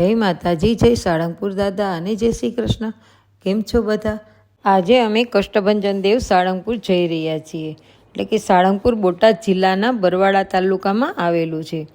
જય માતાજી, જય સાળંગપુર દાદા અને જય શ્રી કૃષ્ણ. કેમ છો બધા? આજે અમે કષ્ટભંજન દેવ સાળંગપુર જઈ રહ્યા છીએ. એટલે કે સાળંગપુર બોટાદ જિલ્લાના બરવાડા તાલુકામાં આવેલું છે.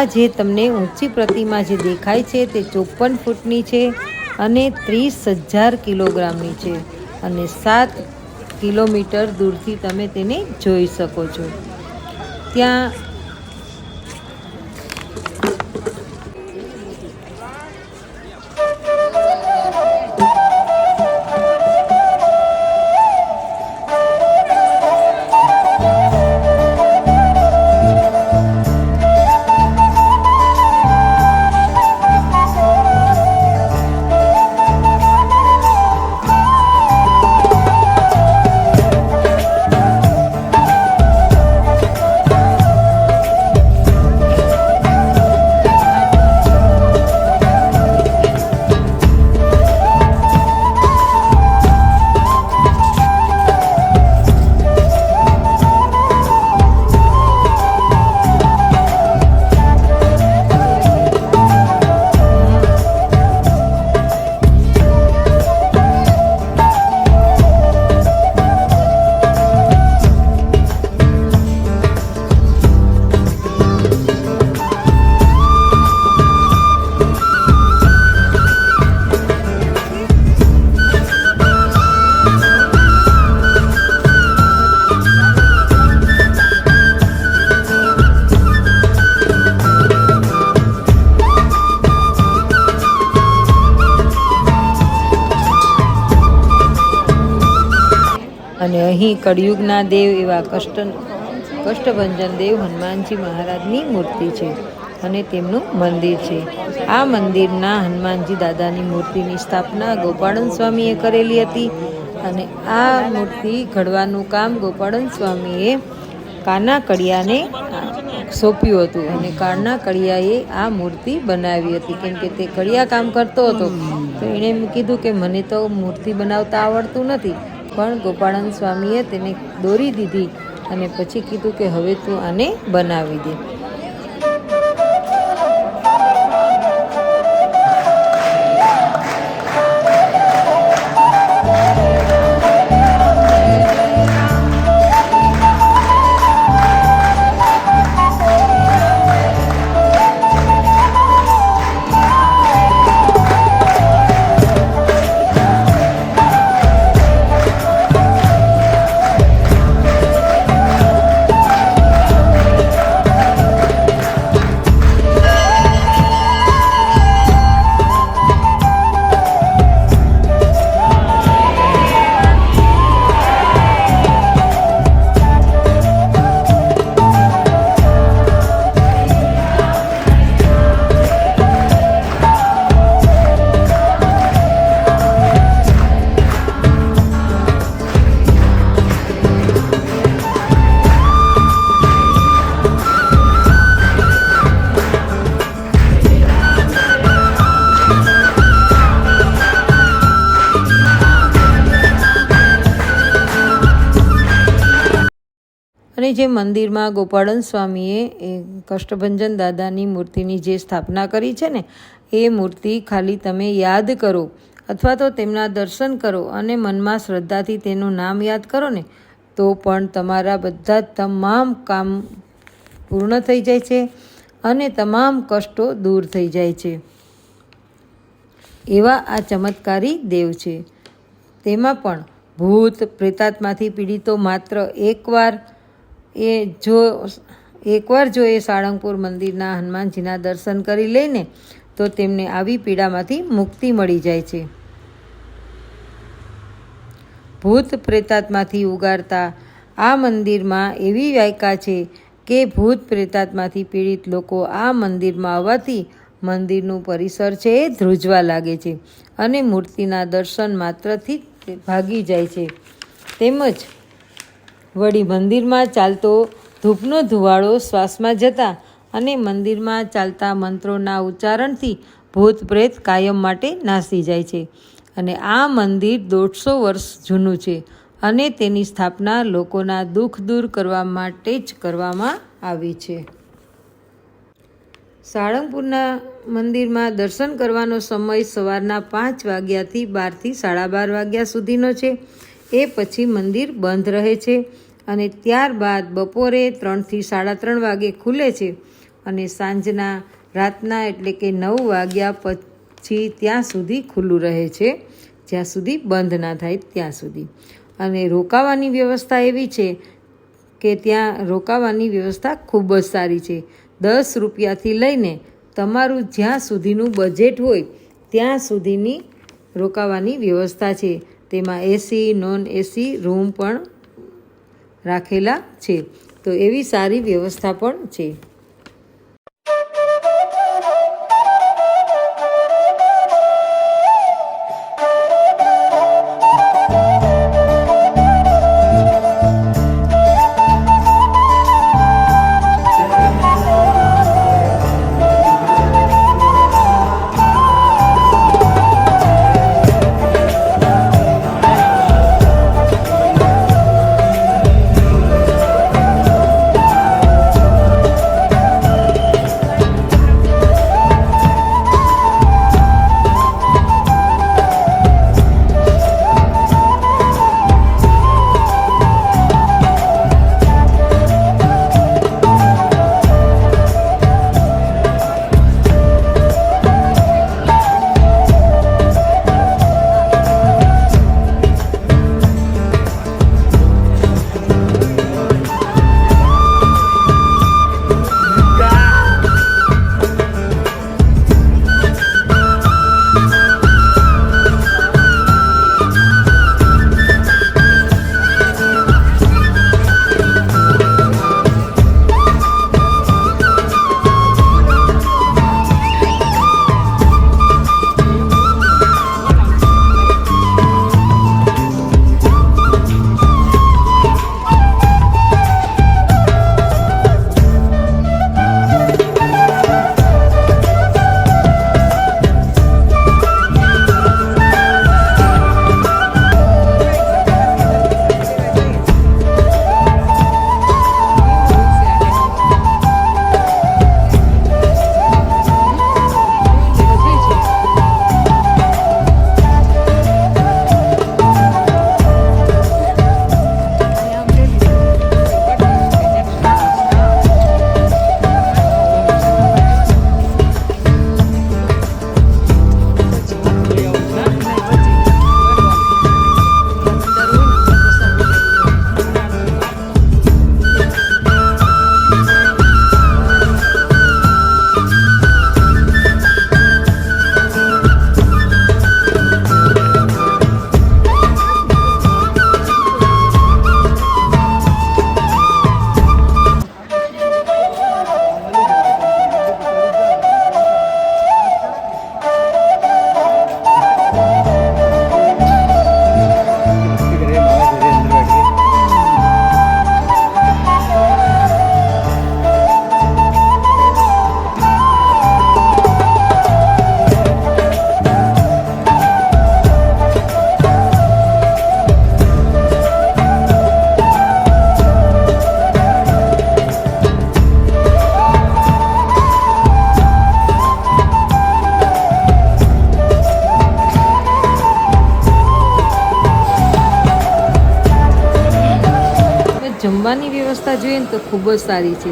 આ જે તમને ઊંચી પ્રતિમા જે દેખાય છે તે ચોપન ફૂટની છે અને ત્રીસ હજાર કિલોગ્રામની છે. અને સાત કિલોમીટર દૂરથી તમે તેને જોઈ શકો છો. ત્યાં અને અહીં કળિયુગના દેવ એવા કષ્ટ, કષ્ટભંજન દેવ હનુમાનજી મહારાજની મૂર્તિ છે અને તેમનું મંદિર છે. આ મંદિરના હનુમાનજી દાદાની મૂર્તિની સ્થાપના ગોપાળન સ્વામીએ કરેલી હતી અને આ મૂર્તિ ઘડવાનું કામ ગોપાળન સ્વામીએ કાના કડિયાને સોંપ્યું હતું અને કાના કડિયાએ આ મૂર્તિ બનાવી હતી. કેમ કે તે કડિયા કામ કરતો હતો. તો એણે એમ કીધું કે મને તો મૂર્તિ બનાવતા આવડતું નથી. પણ ગોપાળન સ્વામીએ તેને દોરી દીધી અને પછી કીધું કે હવે તું આને બનાવી દે. જે મંદિરમાં ગોપાળન સ્વામીએ એ કષ્ટભંજન દાદાની મૂર્તિની જે સ્થાપના કરી છે ને, એ મૂર્તિ ખાલી તમે યાદ કરો અથવા તો તેમના દર્શન કરો અને મનમાં શ્રદ્ધાથી તેનું નામ યાદ કરો ને, તો પણ તમારા બધા તમામ કામ પૂર્ણ થઈ જાય છે અને તમામ કષ્ટો દૂર થઈ જાય છે. એવા આ ચમત્કારી દેવ છે. તેમાં પણ ભૂત, પ્રેતાત્માથી પીડિતો માત્ર એકવાર એ જો એકવાર જો એ સાળંગપુર મંદિરના હનુમાનજીના દર્શન કરી લઈને તો તેમને આવી પીડામાંથી મુક્તિ મળી જાય છે. ભૂત પ્રેતાત્માથી ઉગારતા આ મંદિરમાં એવી વ્યાયકા છે કે ભૂત પ્રેતાત્માથી પીડિત લોકો આ મંદિરમાં આવવાથી મંદિરનું પરિસર છે એ ધ્રુજવા લાગે છે અને મૂર્તિના દર્શન માત્રથી ભાગી જાય છે. તેમજ વળી મંદિરમાં ચાલતો ધૂપનો ધુવાળો શ્વાસમાં જતા અને મંદિરમાં ચાલતા મંત્રોના ઉચ્ચારણથી ભૂત પ્રેત કાયમ માટે નાસી જાય છે. અને આ મંદિર દોઢસો વર્ષ જૂનું છે અને તેની સ્થાપના લોકોના દુઃખ દૂર કરવા માટે જ કરવામાં આવી છે. સાળંગપુરના મંદિરમાં દર્શન કરવાનો સમય સવારના પાંચ વાગ્યાથી બારથી સાડા બાર વાગ્યા સુધીનો છે. એ પછી મંદિર બંધ રહે છે અને ત્યારબાદ બપોરે ત્રણથી સાડા ત્રણ વાગે ખુલે છે અને સાંજના રાતના એટલે કે નવ વાગ્યા પછી ત્યાં સુધી ખુલ્લું રહે છે. જ્યાં સુધી બંધ ના થાય ત્યાં સુધી. અને રોકાવાની વ્યવસ્થા એવી છે કે ત્યાં રોકાવાની વ્યવસ્થા ખૂબ જ સારી છે. દસ રૂપિયાથી લઈને તમારું જ્યાં સુધીનું બજેટ હોય ત્યાં સુધીની રોકાવાની વ્યવસ્થા છે. તેમાં એસી નોન એસી રૂમ પણ રાખેલા છે. તો એવી સારી વ્યવસ્થા પણ છે. જમવાની વ્યવસ્થા જોઈએ તો ખૂબ જ સારી છે.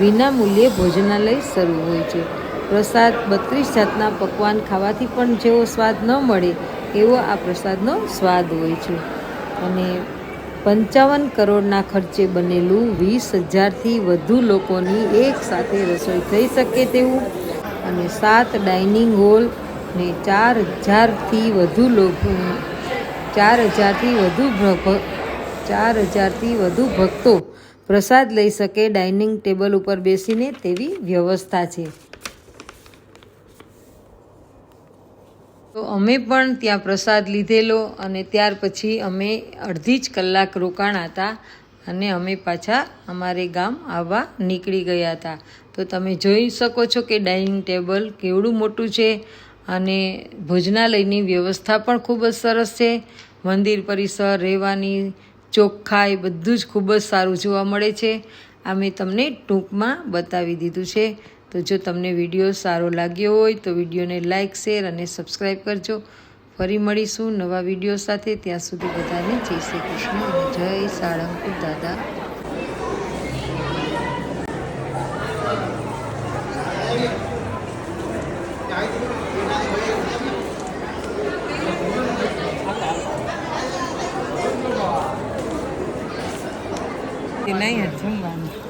વિના મૂલ્યે ભોજનાલય શરૂ હોય છે. પ્રસાદ બત્રીસ જાતના પકવાન ખાવાથી પણ જેવો સ્વાદ ન મળે, એવો આ પ્રસાદનો સ્વાદ હોય છે. અને પંચાવન કરોડના ખર્ચે બનેલું વીસ હજારથી વધુ લોકોની એક સાથે રસોઈ થઈ શકે તેવું. અને સાત ડાઇનિંગ હોલ ને ચાર હજારથી વધુ લોકો, ચાર હજારથી વધુ ચાર હજારથી વધુ ભક્તો પ્રસાદ લઈ શકે ડાઇનિંગ ટેબલ ઉપર બેસીને તેવી વ્યવસ્થા છે. તો અમે પણ ત્યાં પ્રસાદ લીધેલો અને ત્યાર પછી અમે અડધી જ કલાક રોકાણા હતા અને અમે પાછા અમારે ગામ આવવા નીકળી ગયા હતા. તો તમે જોઈ શકો છો કે ડાઇનિંગ ટેબલ કેવડું મોટું છે અને ભોજનાલયની વ્યવસ્થા પણ ખૂબ જ સરસ છે. મંદિર પરિસર, રહેવાની ચોખ્ખાઈ બધું જ ખૂબ જ સારું જોવા મળે છે. આ મેં તમને ટૂંકમાં બતાવી દીધું છે. તો જો તમને વીડિયો સારો લાગ્યો હોય, તો વિડીયોને લાઇક શેર અને સબસ્ક્રાઈબ કરજો. ફરી મળીશું નવા વીડિયો સાથે. ત્યાં સુધી બધાને જય શ્રી કૃષ્ણ. જય સાળંગપુર દાદા. નહીં જમવાનું.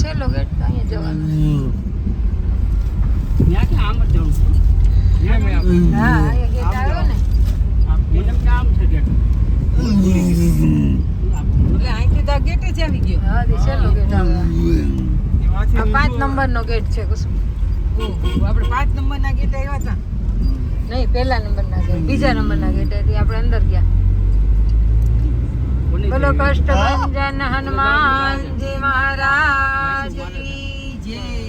છેલ્લો ગેટ અહીંયા જવાનું. હા અહીંયા ગેટ આવ્યો ને. હા છેલ્લો ગેટ આવ્યો પાંચ નંબરનો ગેટ છે કુસુમ આપણે પાંચ નંબર ના ગેટ આવ્યા હતા. નહીં પહેલા નંબરના ગેટ બીજા નંબરના ગેટ હતી આપણે અંદર ગયા. બોલો કષ્ટભંજન હનુમાનજી મહારાજ કી જય.